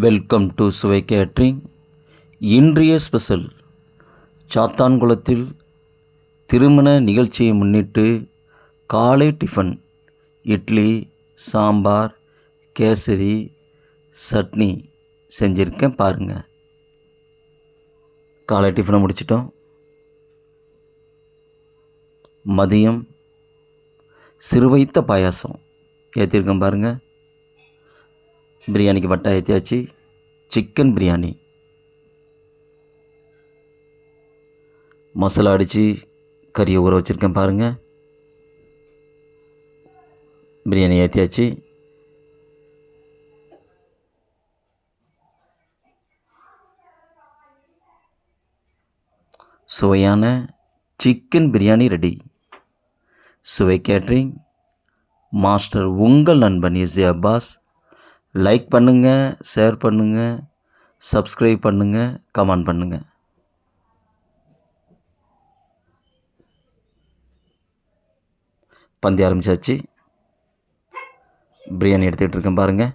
Welcome to Suvai catering இன்றைய special சாத்தான்குளத்தில் திருமண நிகழ்ச்சியை முன்னிட்டு காலை டிஃபன் இட்லி சாம்பார் கேசரி சட்னி செஞ்சுருக்கேன் பாருங்கள் காலை டிஃபனை முடிச்சிட்டோம். மதியம் சிறுவைத்த பாயாசம். ஏற்றிருக்கேன் பாருங்கள் பிரியாணிக்கு வட்டா ஏற்றியாச்சு சிக்கன் பிரியாணி. மசாலா அடித்து கறியை ஊற வச்சுருக்கேன் பாருங்கள் பிரியாணி ஏற்றியாச்சு சுவையான chicken biryani ready. Suvai catering master உங்கள் நண்பன் இஸ் அப்பாஸ். லைக் பண்ணுங்கள் ஷேர் பண்ணுங்கள் சப்ஸ்கிரைப் பண்ணுங்கள் கமெண்ட் பண்ணுங்கள் பந்தி ஆரம்பிச்சாச்சு. பிரியாணி எடுத்துக்கிட்டு இருக்கேன் பாருங்கள்